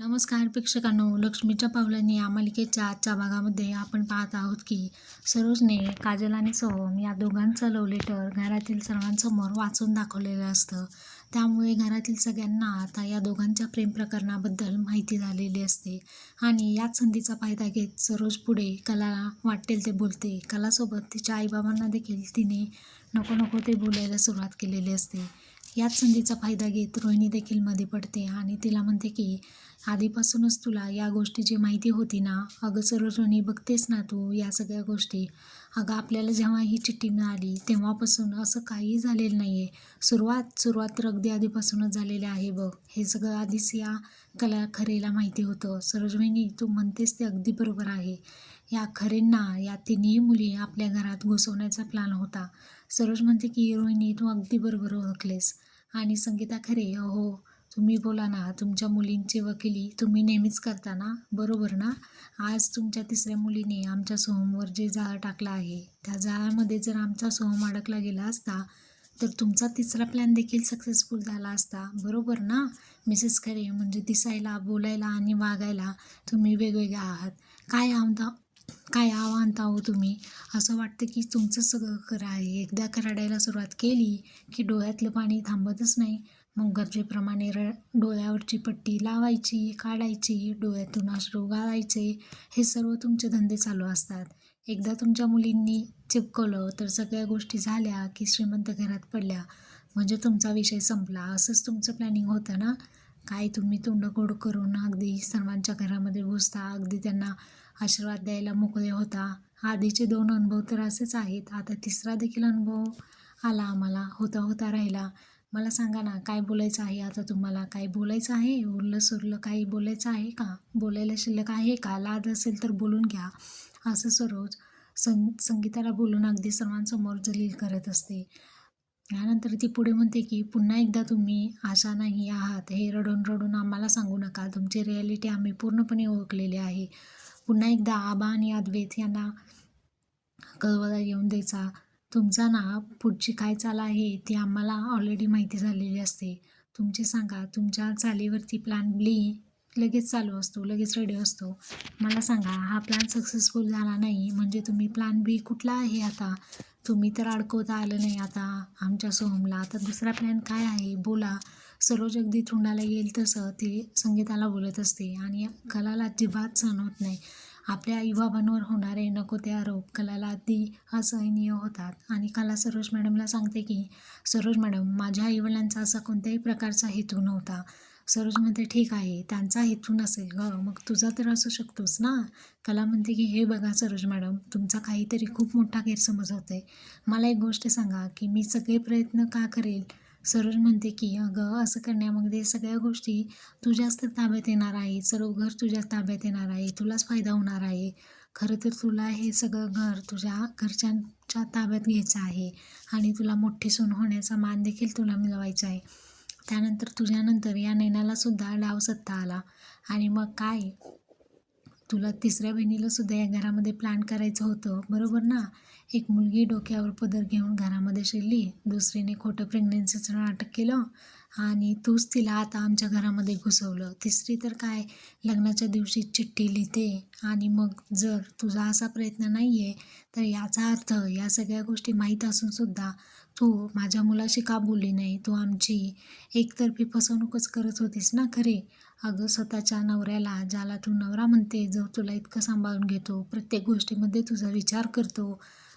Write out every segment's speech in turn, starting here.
नमस्कार प्रेक्षकांनो लक्ष्मीच्या पावलांनी या मालिकेच्या आजच्या भागामध्ये आपण पाहत आहोत की सरोजने काजल आणि सोहम या दोघांचं लव्ह लेटर घरातील सर्वांसमोर वाचून दाखवलेलं असतं. त्यामुळे घरातील सगळ्यांना आता या दोघांच्या प्रेम प्रकरणाबद्दल माहिती झालेली असते. आणि याच संधीचा फायदा घेत सरोज पुढे कलाला वाटेल ते बोलते. कलासोबत तिच्या आईबाबांना देखील तिने नको नको ते बोलायला सुरुवात केलेली असते. याच संधीचा फायदा घेत रोहिणी देखील मध्ये पडते आणि तिला म्हणते की आधीपासूनच तुला या गोष्टीची माहिती होती ना अगं सरोजनी बघतेस ना तू या सगळ्या गोष्टी. अगं आपल्याला जेव्हा ही चिठ्ठी मिळाली तेव्हापासून असं काही झालेलं नाही आहे सुरुवात सुरुवात तर अगदी आधीपासूनच झालेली आहे बघ. हे सगळं आधीच या कला खरेला माहिती होतं. सरोजवहिनी तू म्हणतेस ते अगदी बरोबर आहे. या खरेंना या तिन्ही मुली आपल्या घरात घुसवण्याचा प्लॅन होता. सरोज म्हणते की हिरोईनी तू अगदी बरोबर ओळखलेस. आणि संगीता खरे अहो तुम्ही बोला ना तुमच्या मुलींची वकिली तुम्ही नेहमीच करता ना? बरोबर ना? आज तुमच्या तिसऱ्या मुलीने आमच्या सोहमवर जे जाळं टाकलं आहे त्या जाळ्यामध्ये जर आमचा सोहम अडकला गेला असता तर तुमचा तिसरा प्लॅन देखील सक्सेसफुल झाला असता. बरोबर ना? मिसेस खरे म्हणजे दिसायला बोलायला आणि वागायला तुम्ही वेगवेगळे आहात. काय आमदा काय आव्हानता हो तुम्ही? असं वाटतं की तुमचं सगळं खरं आहे. एकदा रडायला सुरुवात केली की डोळ्यातलं पाणी थांबतच नाही. मग गरजेप्रमाणे र डोळ्यावरची पट्टी लावायची काढायची डोळ्यातून अश्रू गाळायचे. हे सर्व तुमचे धंदे चालू असतात. एकदा तुमच्या मुलींनी चिपकवलं तर सगळ्या गोष्टी झाल्या की श्रीमंत घरात पडल्या. म्हणजे तुमचा विषय संपला. असंच तुमचं प्लॅनिंग होतं ना? काय तुम्ही तोंड गोड करून अगदी सर्वांच्या घरामध्ये घुसता अगदी त्यांना आशीर्वाद द्यायला मोकळे होता. आधीचे दोन अनुभव तर असेच आहेत. आता तिसरा देखील अनुभव आला आम्हाला. होता होता राहिला. मला सांगा ना काय बोलायचं आहे आता तुम्हाला? काय बोलायचं आहे? उरलं सुरलं काही बोलायचं आहे का? बोलायला शिल्लक आहे का? लाद असेल तर बोलून घ्या. असं सरोज सं संगीताला बोलून अगदी सर्वांसमोर जलील करत असते. यानंतर ती पुढे म्हणते की पुन्हा एकदा तुम्ही आशा नाही आहात. हे रडून रडून आम्हाला सांगू नका. तुमची रिॲलिटी आम्ही पूर्णपणे ओळखलेली आहे. पुन्हा एकदा आबा आणि अद्वैत यांना कळवला येऊन द्यायचा. तुमचा ना पुढची काय चाल आहे ती आम्हाला ऑलरेडी माहिती झालेली असते. तुमचे सांगा. तुमच्या चालीवरती प्लॅन बी लगेच चालू असतो लगेच रेडी असतो. मला सांगा हा प्लॅन सक्सेसफुल झाला नाही म्हणजे तुम्ही प्लॅन बी कुठला आहे आता? तुम्ही तर अडकवता आलं नाही आता आमच्या सोहमला. आता दुसरा प्लॅन काय आहे? बोला. सरोज अगदी तोंडाला येईल तसं ते संगीताला बोलत असते आणि कलाला अजिबात सहन होत नाही. आपल्या युवाबांवर होणारे नको ते आरोप कलाला अगदी असहनीय होतात. आणि कला सरोज मॅडमला सांगते की सरोज मॅडम माझ्या आईवडिलांचा असा कोणत्याही प्रकारचा हेतू नव्हता. सरोज म्हणते ठीक आहे त्यांचा हेतू नसेल ग मग तुझा तर असू शकतोस ना? कला म्हणते की हे बघा सरोज मॅडम तुमचा काहीतरी खूप मोठा गैरसमज होतो आहे मला एक गोष्ट सांगा की मी सगळे प्रयत्न का करेल सरोज म्हणते की अगं असं करण्यामध्ये सगळ्या गोष्टी तुझ्याच तर ताब्यात येणार आहे. सर्व घर तुझ्या ताब्यात येणार आहे. तुलाच फायदा होणार आहे. खरं तर तुला हे सगळं घर तुझ्या घरच्यांच्या ताब्यात घ्यायचं आहे आणि तुला मोठी सून होण्याचा मान देखील तुला मिळवायचा आहे. त्यानंतर तुझ्यानंतर या नैनालासुद्धा डाव सत्ता आला. आणि मग काय? तुला तिसऱ्या बहिणीलासुद्धा या घरामध्ये प्लॅन करायचं होतं बरोबर ना? एक मुलगी डोक्यावर पदर घेऊन घरामध्ये शिरली दुसरीने खोटं प्रेग्नेन्सीचं नाटक केलं आणि तूच तिला आता आमच्या घरामध्ये घुसवलं. तिसरी तर काय लग्नाच्या दिवशी चिठ्ठी लिहिते आणि मग जर तुझा असा प्रयत्न नाही आहे तर याचा अर्थ या सगळ्या गोष्टी माहीत असूनसुद्धा तू माझ्या मुलाशी का बोलली नाही? तू आमची एकतर्फी फसवणूकच करत होतीस ना खरे? अगं स्वतःच्या नवऱ्याला ज्याला तू नवरा म्हणते जो तुला इतकं सांभाळून घेतो प्रत्येक गोष्टीमध्ये तुझा विचार करतो.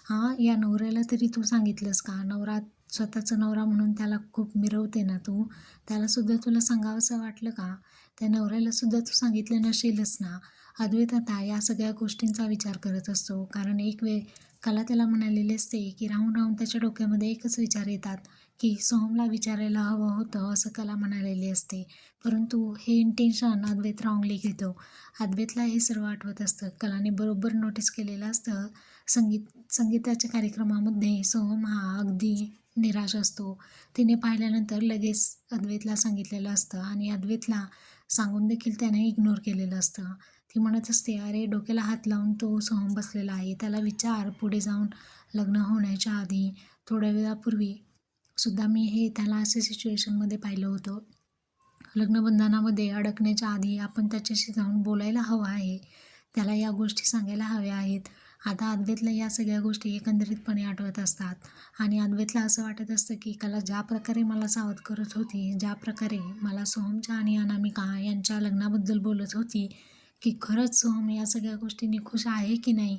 हां या नवऱ्याला तरी तू सांगितलंस का? नवरा स्वतःचा नवरा म्हणून त्याला खूप मिरवते ना तू? त्यालासुद्धा तुला सांगावंसं वाटलं का? त्या नवऱ्यालासुद्धा तू सांगितलं नसेलच ना? अद्वैत आता या सगळ्या गोष्टींचा विचार करत असतो. कारण एक वेळ कला त्याला म्हणालेले असते की राहून राहून त्याच्या डोक्यामध्ये एकच विचार येतात. की सोहमला विचारायला हवं होतं असं कला म्हणालेली असते. परंतु हे इंटेन्शन अद्वैत रॉंगली घेतो. अद्वैतला हे सर्व आठवत असतं. कलाने बरोबर नोटीस केलेलं असतं. संगीत संगीताच्या कार्यक्रमामध्ये सोहम हा अगदी निराश असतो. तिने पाहिल्यानंतर लगेच अद्वैतला सांगितलेलं असतं आणि अद्वैतला सांगून देखील त्याने इग्नोर केलेलं असतं. ती म्हणत असते अरे डोक्याला हात लावून तो सोहम बसलेला आहे. त्याला विचार पुढे जाऊन लग्न होण्याच्या आधी थोड्या वेळापूर्वी सुद्धा मी हे त्याला असे सिच्युएशनमध्ये पाहिलं होतं. लग्नबंधनामध्ये अडकण्याच्या आधी आपण त्याच्याशी जाऊन बोलायला हवं आहे. त्याला या गोष्टी सांगायला हव्या आहेत. आता अद्वैतला या सगळ्या गोष्टी एकंदरीतपणे आठवत असतात. आणि अद्वैतला असं वाटत असतं की कला ज्या प्रकारे मला सावध करत होती ज्या प्रकारे मला सोहमच्या आणि अनामिका यांच्या लग्नाबद्दल बोलत होती की खरंच सोहम या सगळ्या गोष्टींनी खुश आहे की नाही